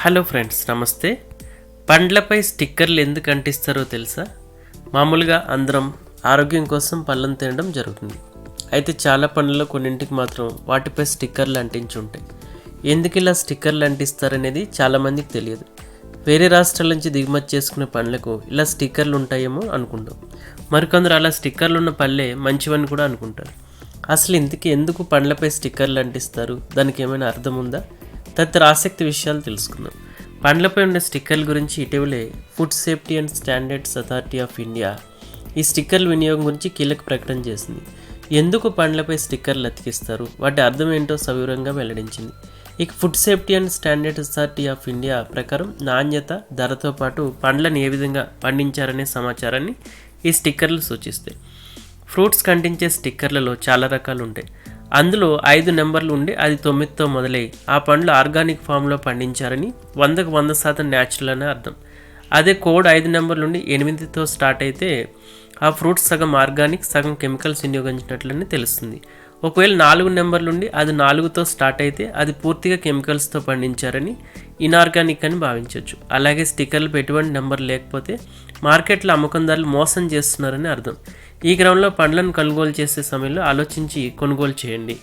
Hello friends నమస్తే. పండ్లపై స్టిక్కర్లు ఎందుకు అంటిస్తారో తెలుసా? మామూలుగా అందరం ఆరోగ్యం కోసం పళ్ళను తినడం జరుగుతుంది. అయితే చాలా పనుల్లో కొన్నింటికి మాత్రం వాటిపై స్టిక్కర్లు అంటించి ఉంటాయి ఎందుకు ఇలా స్టిక్కర్లు అంటిస్తారనేది చాలామందికి తెలియదు. వేరే రాష్ట్రాల నుంచి దిగుమతి చేసుకునే పండ్లకు ఇలా స్టిక్కర్లు ఉంటాయేమో అనుకుంటాం. మరికొందరు అలా స్టిక్కర్లు ఉన్న పళ్ళే మంచివని కూడా అనుకుంటారు. అసలు ఇంతకీ ఎందుకు పండ్లపై స్టిక్కర్లు అంటిస్తారు? దానికి ఏమైనా అర్థం ఉందా? తదితర ఆసక్తి విషయాలు తెలుసుకుందాం. పండ్లపై ఉండే స్టిక్కర్ల గురించి ఇటీవలే food safety and standards authority of India ఈ స్టిక్కర్ల వినియోగం గురించి కీలక ప్రకటన చేసింది. ఎందుకు పండ్లపై స్టిక్కర్లు అతికిస్తారు? వాటి అర్థం ఏంటో సవివరంగా వెల్లడించింది. ఇక food safety and standard authority of India ప్రకారం నాణ్యత ధరతో పాటు పండ్లను ఏ విధంగా పండించారనే సమాచారాన్ని ఈ స్టిక్కర్లు సూచిస్తాయి. ఫ్రూట్స్ కంటించే స్టిక్కర్లలో చాలా రకాలు ఉంటాయి. అందులో ఐదు నెంబర్లు ఉండి అది తొమ్మిదితో మొదలై ఆ పండ్లు ఆర్గానిక్ ఫామ్లో పండించారని వందకు వంద శాతం న్యాచురల్ అనే అర్థం. అదే కోడ్ ఐదు నెంబర్లు ఉండి ఎనిమిదితో స్టార్ట్ అయితే ఆ ఫ్రూట్స్ సగం ఆర్గానిక్ సగం కెమికల్స్ వినియోగించినట్లని తెలుస్తుంది. ఒకవేళ నాలుగు నెంబర్లు ఉండి అది నాలుగుతో స్టార్ట్ అయితే అది పూర్తిగా కెమికల్స్తో పండించారని ఇనార్గానిక్ అని భావించవచ్చు అలాగే స్టిక్కర్లు ఎటువంటి నెంబర్ లేకపోతే మార్కెట్లో అమ్మకందారులు మోసం చేస్తున్నారని అర్థం. ఈ క్రమంలో పండ్లను కొనుగోలు చేసే సమయంలో ఆలోచించి కొనుగోలు చేయండి.